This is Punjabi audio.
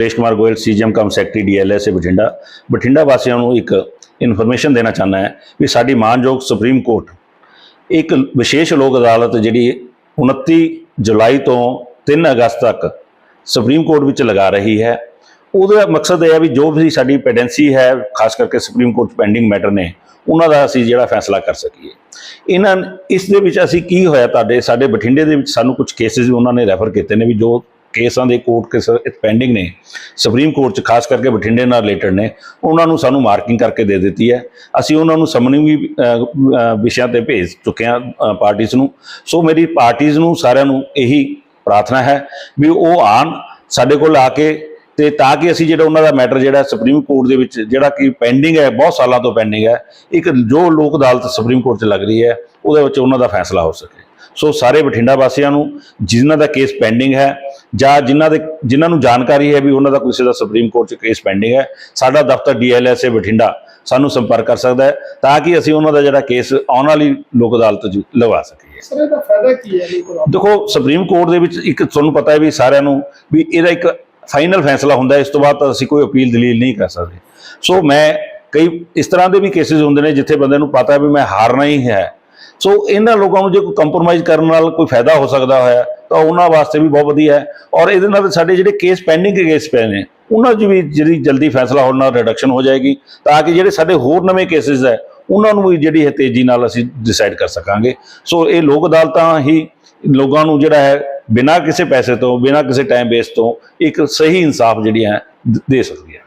Suresh Kumar Goyal, CGM cum secretary DLSA Bathinda. Bathinda ਵਾਸੀਆਂ ਨੂੰ ਇੱਕ ਇਨਫੋਰਮੇਸ਼ਨ ਦੇਣਾ ਚਾਹੁੰਦਾ ਹੈ ਵੀ ਸਾਡੀ ਮਾਨਯੋਗ ਸੁਪਰੀਮ ਕੋਰਟ, ਇੱਕ ਵਿਸ਼ੇਸ਼ ਲੋਕ ਅਦਾਲਤ ਜਿਹੜੀ 29 ਜੁਲਾਈ ਤੋਂ 3 ਅਗਸਤ ਤੱਕ ਸੁਪਰੀਮ ਕੋਰਟ ਵਿੱਚ ਲਗਾ ਰਹੀ ਹੈ। ਉਹਦਾ ਮਕਸਦ ਇਹ ਹੈ ਵੀ ਜੋ ਵੀ ਸਾਡੀ ਪੈਂਡੈਂਸੀ ਹੈ, ਖਾਸ ਕਰਕੇ ਸੁਪਰੀਮ ਕੋਰਟ ਪੈਂਡਿੰਗ ਮੈਟਰ ਨੇ, ਉਹਨਾਂ ਦਾ ਅਸੀਂ ਜਿਹੜਾ ਫੈਸਲਾ ਕਰ ਸਕੀਏ। ਇਹਨਾਂ, ਇਸ ਦੇ ਵਿੱਚ ਅਸੀਂ ਕੀ ਹੋਇਆ ਤੁਹਾਡੇ, ਸਾਡੇ ਬਠਿੰਡੇ ਦੇ ਵਿੱਚ ਸਾਨੂੰ ਕੁਝ ਕੇਸਿਸ ਉਹਨਾਂ ਨੇ ਰੈਫਰ ਕੀਤੇ ਨੇ ਵੀ ਜੋ ਕੇਸਾਂ ਦੇ ਕੋਰਟ ਕੇਸ ਪੈਂਡਿੰਗ ਨੇ। ਸੁਪਰੀਮ ਕੋਰਟ 'ਚ ਖਾਸ ਕਰਕੇ ਬਠਿੰਡੇ ਨਾਲ ਰਿਲੇਟਡ ਨੇ। ਉਹਨਾਂ ਨੂੰ ਸਾਨੂੰ ਮਾਰਕਿੰਗ ਕਰਕੇ ਦੇ ਦਿੱਤੀ ਹੈ। ਅਸੀਂ ਉਹਨਾਂ ਨੂੰ ਸਮਨਿੰਗ ਵੀ ਵਿਸ਼ਿਆਂ ਤੇ ਭੇਜ ਚੁੱਕੇ ਹਾਂ ਪਾਰਟੀਆਂ ਨੂੰ। ਸੋ ਮੇਰੀ ਪਾਰਟੀਆਂ ਨੂੰ ਸਾਰਿਆਂ ਨੂੰ ਇਹੀ ਪ੍ਰਾਰਥਨਾ ਹੈ ਵੀ ਉਹ ਆਣ ਸਾਡੇ ਕੋਲ ਆ ਕੇ ਤੇ ਤਾਂ ਕਿ ਅਸੀਂ ਜਿਹੜਾ ਉਹਨਾਂ ਦਾ ਮੈਟਰ ਜਿਹੜਾ ਸੁਪਰੀਮ ਕੋਰਟ ਦੇ ਵਿੱਚ ਜਿਹੜਾ ਕਿ ਪੈਂਡਿੰਗ ਹੈ, ਬਹੁਤ ਸਾਲਾਂ ਤੋਂ ਪੈਂਡਿੰਗ ਹੈ, ਇੱਕ ਜੋ ਲੋਕ ਅਦਾਲਤ ਸੁਪਰੀਮ ਕੋਰਟ 'ਚ ਲੱਗ ਰਹੀ ਹੈ, ਉਹਦੇ ਵਿੱਚ ਉਹਨਾਂ ਦਾ ਫੈਸਲਾ ਹੋ ਸਕੇ। ਸੋ ਸਾਰੇ ਬਠਿੰਡਾ ਵਾਸੀਆਂ ਨੂੰ, ਜਿਨ੍ਹਾਂ ਦਾ ਕੇਸ ਪੈਂਡਿੰਗ ਹੈ ਜਾਂ ਜਿਨ੍ਹਾਂ ਦੇ ਜਿਨ੍ਹਾਂ ਨੂੰ ਜਾਣਕਾਰੀ ਹੈ ਵੀ ਉਹਨਾਂ ਦਾ ਕਿਸੇ ਦਾ ਸੁਪਰੀਮ ਕੋਰਟ 'ਚ ਕੇਸ ਪੈਂਡਿੰਗ ਹੈ ਸਾਡਾ ਦਫ਼ਤਰ ਡੀਐਲਐਸਏ ਬਠਿੰਡਾ ਸਾਨੂੰ ਸੰਪਰਕ ਕਰ ਸਕਦਾ ਹੈ ਤਾਂ ਕਿ ਅਸੀਂ ਉਹਨਾਂ ਦਾ ਜਿਹੜਾ ਕੇਸ ਆਉਣ ਵਾਲੀ ਲੋਕ ਅਦਾਲਤ 'ਚ ਲਵਾ ਸਕੀਏ। ਸਰ ਇਹਦਾ ਫਾਇਦਾ ਕੀ ਹੈ ਦੇਖੋ ਸੁਪਰੀਮ ਕੋਰਟ ਦੇ ਵਿੱਚ ਇੱਕ ਤੁਹਾਨੂੰ ਪਤਾ ਹੈ ਵੀ ਸਾਰਿਆਂ ਨੂੰ ਵੀ ਇਹਦਾ ਇੱਕ ਫਾਈਨਲ ਫੈਸਲਾ ਹੁੰਦਾ ਹੈ ਇਸ ਤੋਂ ਬਾਅਦ ਤਾਂ ਅਸੀਂ ਕੋਈ ਅਪੀਲ ਦਲੀਲ ਨਹੀਂ ਕਰ ਸਕਦੇ। ਸੋ ਮੈਂ ਕਈ ਇਸ ਤਰ੍ਹਾਂ ਦੇ ਵੀ ਕੇਸਿਸ ਹੁੰਦੇ ਨੇ ਜਿੱਥੇ ਬੰਦੇ ਨੂੰ ਪਤਾ ਵੀ ਮੈਂ ਹਾਰਨਾ ਹੀ ਹੈ। ਸੋ ਇਹਨਾਂ ਲੋਕਾਂ ਨੂੰ ਜੇ ਕੋਈ ਕੰਪਰੋਮਾਈਜ਼ ਕਰਨ ਨਾਲ ਕੋਈ ਫਾਇਦਾ ਹੋ ਸਕਦਾ ਹੋਇਆ ਤਾਂ ਉਹਨਾਂ ਵਾਸਤੇ ਵੀ ਬਹੁਤ ਵਧੀਆ ਹੈ। ਔਰ ਇਹਦੇ ਨਾਲ ਸਾਡੇ ਜਿਹੜੇ ਕੇਸ ਪੈਂਡਿੰਗ ਕੇਸ ਪਏ ਨੇ, ਉਹਨਾਂ 'ਚ ਵੀ ਜਿਹੜੀ ਜਲਦੀ ਫੈਸਲਾ ਹੋਣ ਨਾਲ ਰਿਡਕਸ਼ਨ ਹੋ ਜਾਏਗੀ ਤਾਂ ਕਿ ਜਿਹੜੇ ਸਾਡੇ ਹੋਰ ਨਵੇਂ ਕੇਸਿਸ ਹੈ, ਉਹਨਾਂ ਨੂੰ ਵੀ ਜਿਹੜੀ ਹੈ ਤੇਜ਼ੀ ਨਾਲ ਅਸੀਂ ਡਿਸਾਈਡ ਕਰ ਸਕਾਂਗੇ। ਸੋ ਇਹ ਲੋਕ ਅਦਾਲਤਾਂ ਹੀ ਲੋਕਾਂ ਨੂੰ ਜਿਹੜਾ ਹੈ, ਬਿਨਾਂ ਕਿਸੇ ਪੈਸੇ ਤੋਂ, ਬਿਨਾਂ ਕਿਸੇ ਟਾਈਮ ਵੇਸਟ ਤੋਂ ਇੱਕ ਸਹੀ ਇਨਸਾਫ ਜਿਹੜੀ ਹੈ, ਦੇ ਸਕਦੀ ਹੈ